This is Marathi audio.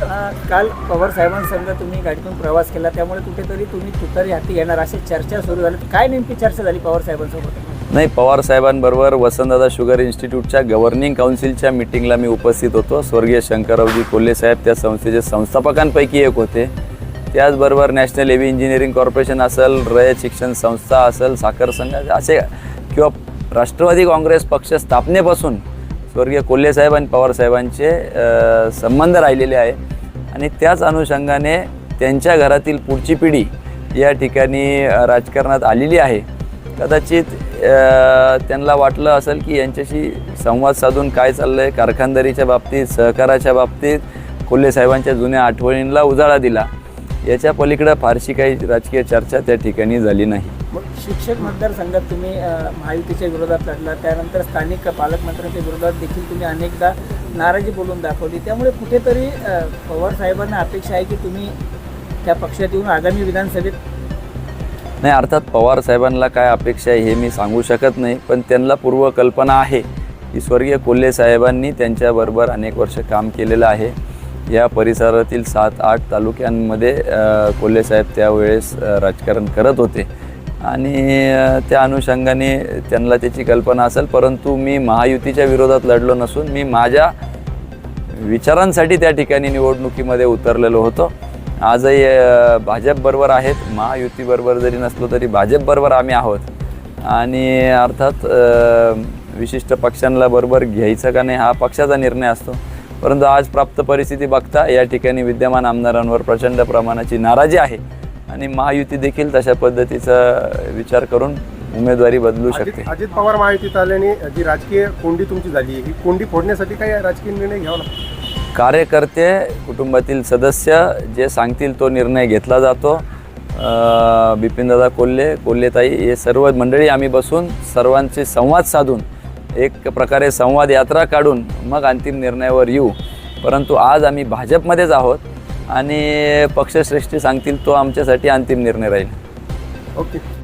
काल पवार साहेबांसंग तुम्ही गाडीतून प्रवास केला त्यामुळे कुठेतरी तुम्ही तुतारी हाती येणार अशी चर्चा सुरू झाली. काय नेमकी चर्चा झाली पवार साहेबांसोबत? नाही पवार साहेबांबरोबर वसंतदादा शुगर इन्स्टिट्यूटच्या गव्हर्निंग काउन्सिलच्या मिटिंगला मी उपस्थित होतो. स्वर्गीय शंकररावजी कोल्हे साहेब त्या संस्थेचे संस्थापकांपैकी एक होते. त्याचबरोबर नॅशनल हेवी इंजिनिअरिंग कॉर्पोरेशन असेल रयत शिक्षण संस्था असेल साखर संघ असे किंवा राष्ट्रवादी काँग्रेस पक्ष स्थापनेपासून स्वर्गीय कोल्हे साहेब आणि पवार साहेबांचे संबंध राहिलेले आहे. आणि त्याच अनुषंगाने त्यांच्या घरातील पुढची पिढी या ठिकाणी राजकारणात आलेली आहे. कदाचित त्यांना वाटलं असेल की यांच्याशी संवाद साधून काय चाललं आहे कारखानदारीच्या बाबतीत सहकाराच्या बाबतीत कोल्हे साहेबांच्या जुन्या आठवणींना उजाळा दिला. याच्या पलीकडं फारशी काही राजकीय चर्चा त्या ठिकाणी झाली नाही. मग शिक्षक मतदारसंघात तुम्ही महायुतीच्या विरोधात लढला त्यानंतर स्थानिक पालकमंत्र्यांच्या विरोधात देखील तुम्ही अनेकदा नाराजी बोलून दाखवली. त्यामुळे कुठेतरी पवार साहेबांना अपेक्षा आहे की तुम्ही त्या पक्षात येऊन आगामी विधानसभेत नाही अर्थात पवार साहेबांना काय अपेक्षा आहे हे मी सांगू शकत नाही पण त्यांना पूर्वकल्पना आहे की स्वर्गीय कोल्हे साहेबांनी त्यांच्याबरोबर अनेक वर्ष काम केलेलं आहे. या परिसरातील सात आठ तालुक्यांमध्ये अ, कोल्हे साहेब त्यावेळेस राजकारण करत होते. आणि त्या अनुषंगाने त्यांना त्याची कल्पना असेल परंतु मी महायुतीच्या विरोधात लढलो नसून मी माझ्या विचारांसाठी त्या ठिकाणी निवडणुकीमध्ये उतरलेलो होतो. आजही भाजपबरोबर आहेत. महायुतीबरोबर जरी नसलो तरी भाजपबरोबर आम्ही आहोत. आणि अर्थात विशिष्ट पक्षांना बरोबर घ्यायचं का नाही हा पक्षाचा निर्णय असतो. परंतु आज प्राप्त परिस्थिती बघता या ठिकाणी विद्यमान आमदारांवर प्रचंड प्रमाणाची नाराजी आहे आणि महायुती देखील तशा पद्धतीचा विचार करून उमेदवारी बदलू शकते. अजित पवार महायुतीत आल्याने जी राजकीय कोंडी तुमची झाली ही कोंडी फोडण्यासाठी काय राजकीय निर्णय घ्यावा लागतो? कार्यकर्ते कुटुंबातील सदस्य जे सांगतील तो निर्णय घेतला जातो. बिपिनदादा कोल्हे कोल्हेताई हे सर्व मंडळी आम्ही बसून सर्वांचे संवाद साधून एक प्रकारे संवाद यात्रा काढून मग अंतिम निर्णयावर येऊ. परंतु आज आम्ही भाजपमध्येच आहोत आणि पक्षश्रेष्ठी सांगतील तो आमच्यासाठी अंतिम निर्णय राहील. ओके.